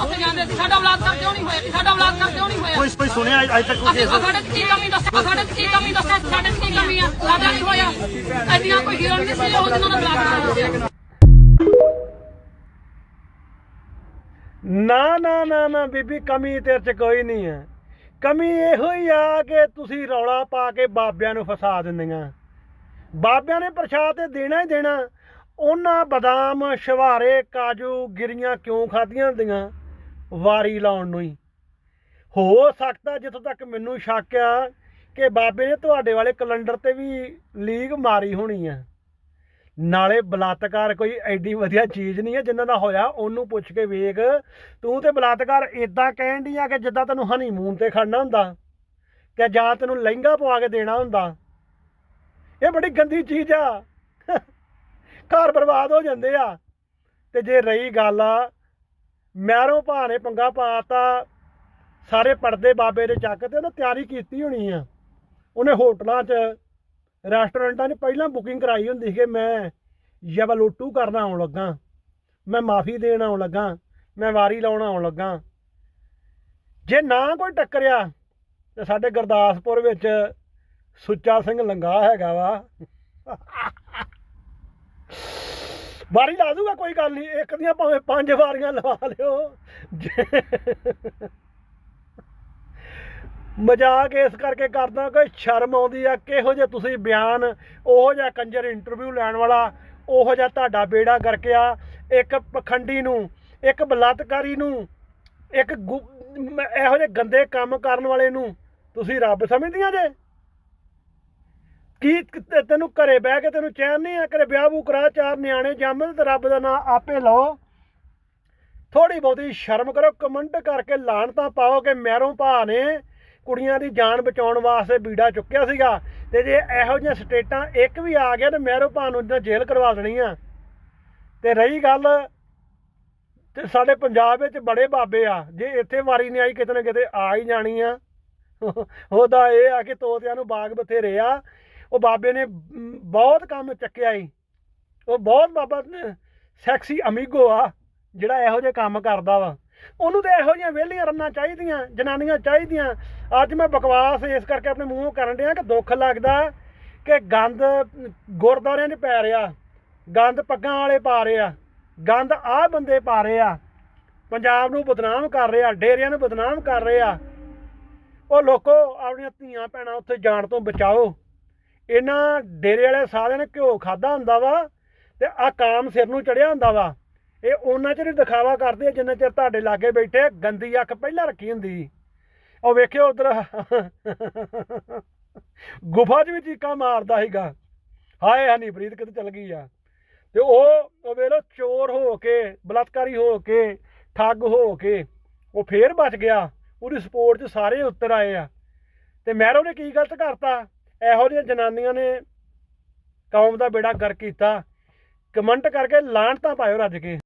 ਦੱਸ ਜਾਂਦੇ ਸੀ ਸਾਡਾ ਬਲਾਤਕਾਰ ਕਿਉਂ ਨਹੀਂ ਹੋਇਆ ਸਾਡਾ ਬਲਾਤਕਾਰ ਕਿਉਂ ਨਹੀਂ ਹੋਇਆ? ਕੋਈ ਕੋਈ ਸੁਣਿਆ ਅੱਜ ਤੱਕ ਕੋਈ ਕੇਸ ਸਾਡੇ ਚ ਕੀ ਕਮੀ ਦੱਸੋ ਸਾਡੇ ਚ ਕੀ ਕਮੀ ਦੱਸੋ? ਸਾਡੇ ਚ ਕੀ ਕਮੀ ਆ? ਸਾਡਾ ਨਹੀਂ ਹੋਇਆ? ਐਡੀਆਂ ਕੋਈ ਹੀਰੋ ਨਹੀਂ ਸੀ ਉਹ ਜਿਹਨਾਂ ਦਾ ਬਲਾਤਕਾਰ ਹੋਇਆ ਨਾ ਨਾ ਨਾ ਨਾ ਬੀਬੀ ਕਮੀ ਤੇਰੇ ਚ ਕੋਈ ਨਹੀਂ ਹੈ। ਕਮੀ ਇਹੋ ਹੀ ਆ ਕਿ ਤੁਸੀਂ ਰੌਲਾ ਪਾ ਕੇ ਬਾਬਿਆਂ ਨੂੰ ਫਸਾ ਦਿੰਦੀਆਂ। ਬਾਬਿਆਂ ਨੇ ਪ੍ਰਸ਼ਾਦ ਤੇ ਦੇਣਾ ਹੀ ਦੇਣਾ। ਉਹਨਾਂ ਬਦਾਮ ਸ਼ਵਾਰੇ ਕਾਜੂ ਗਿਰੀਆਂ ਕਿਉਂ ਖਾਧੀਆਂ ਹੁੰਦੀਆਂ? ਵਾਰੀ ਲਾਉਣ ਨੂੰ ਹੀ। ਹੋ ਸਕਦਾ ਜਿੱਥੋਂ ਤੱਕ ਮੈਨੂੰ ਸ਼ੱਕ ਆ ਕਿ ਬਾਬੇ ਨੇ ਤੁਹਾਡੇ ਵਾਲੇ ਕੈਲੰਡਰ ਤੇ ਵੀ ਲੀਕ ਮਾਰੀ ਹੋਣੀ ਆ। ਨਾਲੇ ਬਲਾਤਕਾਰ ਕੋਈ ਐਡੀ ਵਧੀਆ ਚੀਜ਼ ਨਹੀਂ ਹੈ ਜਿੰਨਾਂ ਦਾ ਹੋਇਆ, ਉਹਨੂੰ ਪੁੱਛ ਕੇ ਵੇਖ। ਤੂੰ ਤੇ ਬਲਾਤਕਾਰ ਇਦਾਂ ਕਹਿਣ ਦੀ ਆ ਕਿ ਜਿੱਦਾਂ ਤੈਨੂੰ ਹਨੀਮੂਨ ਤੇ ਖੜਨਾ ਹੁੰਦਾ, ਕਿ ਜਾਂ ਤੈਨੂੰ ਲਹਿੰਗਾ ਪਵਾ ਕੇ ਦੇਣਾ ਹੁੰਦਾ। ਇਹ ਬੜੀ ਗੰਦੀ ਚੀਜ਼ ਆ। ਘਰ ਬਰਬਾਦ ਹੋ ਜਾਂਦੇ ਆ। ਤੇ ਜੇ ਰਹੀ ਗੱਲ ਆ ਮੈਰੋਂ ਭਾ ਨੇ ਪੰਗਾ ਪਾਤਾ, ਸਾਰੇ ਪਰਦੇ ਬਾਬੇ ਦੇ ਚੱਕ ਤੇ ਉਹਨੇ ਤਿਆਰੀ ਕੀਤੀ ਹੋਣੀ ਆ। ਉਹਨੇ ਹੋਟਲਾਂ 'ਚ, ਰੈਸਟੋਰੈਂਟਾਂ 'ਚ ਪਹਿਲਾਂ ਬੁਕਿੰਗ ਕਰਾਈ ਹੁੰਦੀ ਸੀ ਕਿ ਮੈਂ ਯਵਲੋਟੂ ਕਰਨਾ ਆਉਣ ਲੱਗਾ। ਮੈਂ ਮਾਫੀ ਦੇਣ ਆਉਣ ਲੱਗਾ, ਮੈਂ ਵਾਰੀ ਲਾਉਣ ਆਉਣ ਲੱਗਾ। ਜੇ ਨਾ ਕੋਈ ਟੱਕਰਿਆ, ਤੇ ਸਾਡੇ ਗੁਰਦਾਸਪੁਰ ਵਿੱਚ ਸੁੱਚਾ ਸਿੰਘ ਲੰਗਾ ਹੈਗਾ ਵਾ। ਵਾਰੀ ਲਾ ਦੂਗਾ, ਕੋਈ ਗੱਲ ਨਹੀਂ, ਇੱਕ ਦੀਆਂ ਭਾਵੇਂ ਪੰਜ ਵਾਰੀਆਂ ਲਵਾ ਲਿਓ। ਜੇ- ਮਜ਼ਾਕ ਇਸ ਕਰਕੇ ਕਰਦਾ ਕਿ ਸ਼ਰਮ ਆਉਂਦੀ ਆ, ਕਿਹੋ ਜਿਹੇ ਤੁਸੀਂ ਬਿਆਨ, ਉਹੋ ਜਿਹਾ ਕੰਜਰ ਇੰਟਰਵਿਊ ਲੈਣ ਵਾਲਾ, ਉਹੋ ਜਿਹਾ ਤੁਹਾਡਾ ਬੇੜਾ ਕਰਕੇ ਆ ਇੱਕ ਪਖੰਡੀ ਨੂੰ, ਇੱਕ ਬਲਾਤਕਾਰੀ ਨੂੰ, ਇੱਕ ਗੁ- ਇਹੋ ਜਿਹੇ ਗੰਦੇ ਕੰਮ ਕਰਨ ਵਾਲੇ ਨੂੰ ਤੁਸੀਂ ਰੱਬ ਸਮਝਦੀਆਂ ਜੇ? ਕੀ ਤੈਨੂੰ ਘਰੇ ਬਹਿ ਕੇ ਤੈਨੂੰ ਚੈਨ ਨਹੀਂ ਆ? ਕਰੇ ਵਿਆਹ ਵੂ ਕਰਾ, ਚਾਰ ਨਿਆਣੇ ਜੰਮ ਤੇ ਰੱਬ ਦਾ ਨਾਂ ਆਪੇ ਲਓ। ਥੋੜੀ ਬਹੁਤੀ ਸ਼ਰਮ ਕਰੋ, ਕਮੈਂਟ ਕਰਕੇ ਲਾਹਣਤਾਂ ਪਾਓ ਕਿ ਮੈਰੋਂ ਭਾ ਨੇ ਕੁੜੀਆਂ ਦੀ ਜਾਨ ਬਚਾਉਣ ਵਾਸਤੇ ਬੀੜਾ ਚੁੱਕਿਆ ਸੀਗਾ ਤੇ ਜੇ ਇਹੋ ਜਿਹੀਆਂ ਸਟੇਟਾਂ ਇੱਕ ਵੀ ਆ ਗਿਆ ਤੇ ਮੈਰੋਂ ਭਾ ਨੂੰ ਇਦਾਂ ਜੇਲ੍ਹ ਕਰਵਾ ਦੇਣੀ ਆ ਤੇ ਰਹੀ ਗੱਲ ਤੇ ਸਾਡੇ ਪੰਜਾਬ ਵਿੱਚ ਬੜੇ ਬਾਬੇ ਆ, ਜੇ ਇੱਥੇ ਵਾਰੀ ਨਹੀਂ ਆਈ ਕਿਤੇ ਨਾ ਕਿਤੇ ਆ ਹੀ ਜਾਣੀ ਆ। ਉਹਦਾ ਇਹ ਆ ਕਿ ਤੋਤਿਆਂ ਨੂੰ ਬਾਗ ਬਥੇਰੇ ਆ ਉਹ ਬਾਬੇ ਨੇ ਬਹੁਤ ਕੰਮ ਚੱਕਿਆ ਈ। ਉਹ ਬਹੁਤ ਬਾਬਾ ਸੈਕਸੀ ਅਮੀਗੋ ਆ, ਜਿਹੜਾ ਇਹੋ ਜਿਹੇ ਕੰਮ ਕਰਦਾ ਵਾ। ਉਹਨੂੰ ਤਾਂ ਇਹੋ ਜਿਹੀਆਂ ਵਿਹਲੀਆਂ ਰੰਨਾ ਚਾਹੀਦੀਆਂ, ਜਨਾਨੀਆਂ ਚਾਹੀਦੀਆਂ। ਅੱਜ ਮੈਂ ਬਕਵਾਸ ਇਸ ਕਰਕੇ ਆਪਣੇ ਮੂੰਹੋਂ ਕਰਨ ਡਿਆ ਕਿ ਦੁੱਖ ਲੱਗਦਾ ਕਿ ਗੰਦ ਗੁਰਦੁਆਰਿਆਂ 'ਚ ਪੈ ਰਿਹਾ। ਗੰਦ ਪੱਗਾਂ ਵਾਲੇ ਪਾ ਰਹੇ ਆ। ਗੰਦ ਆਹ ਬੰਦੇ ਪਾ ਰਹੇ ਆ। ਪੰਜਾਬ ਨੂੰ ਬਦਨਾਮ ਕਰ ਰਹੇ ਆ, ਡੇਰਿਆਂ ਨੂੰ ਬਦਨਾਮ ਕਰ ਰਹੇ ਆ। ਉਹ ਲੋਕੋ, ਆਪਣੀਆਂ ਧੀਆਂ, ਭੈਣਾਂ ਉੱਥੇ ਜਾਣ ਤੋਂ ਬਚਾਓ। ਇਹਨਾਂ ਡੇਰੇ ਵਾਲੇ ਸਾਰਿਆਂ ਨੇ ਘਿਓ ਖਾਦਾ ਹੁੰਦਾ ਵਾ ਤੇ ਆ ਕਾਮ ਸਿਰ ਨੂੰ ਚੜਿਆ ਹੁੰਦਾ ਵਾ। ਇਹ ਉਹਨਾਂ ਚਿਰ ਹੀ ਦਿਖਾਵਾ ਕਰਦੇ ਆ ਜਿੰਨਾ ਚਿਰ ਤੁਹਾਡੇ ਲਾਗੇ ਬੈਠੇ ਗੰਦੀ ਅੱਖ ਪਹਿਲਾਂ ਰੱਖੀ ਹੁੰਦੀ। ਉਹ ਵੇਖਿਓ ਉਧਰ। ਗੁਫਾ 'ਚ ਵੀ ਚੀਕਾਂ ਮਾਰਦਾ ਸੀਗਾ। ਹਾਏ ਹਨੀਪ੍ਰੀਤ ਕਿਤੇ ਚਲ ਗਈ ਆ। ਤੇ ਉਹ ਉਹ ਵੇਲੋ ਚੋਰ ਹੋ ਕੇ, ਬਲਾਤਕਾਰੀ ਹੋ ਕੇ, ਠੱਗ ਹੋ ਕੇ, ਉਹ ਫੇਰ ਬਚ ਗਿਆ। ਉਹਦੀ ਸਪੋਰਟ 'ਚ ਸਾਰੇ ਉੱਤਰ ਆਏ ਆ। ਤੇ ਮਹਿਰੋ ਨੇ ਕੀ ਗਲਤ ਕਰਤਾ? ਇਹੋ ਜਿਹੀਆਂ ਜਨਾਨੀਆਂ ਨੇ ਕੌਮ ਦਾ ਬੇੜਾ ਗਰ ਕੀਤਾ। ਕਮੈਂਟ ਕਰਕੇ ਲਾਹਣਤਾਂ ਪਾਇਓ ਰੱਜ ਕੇ।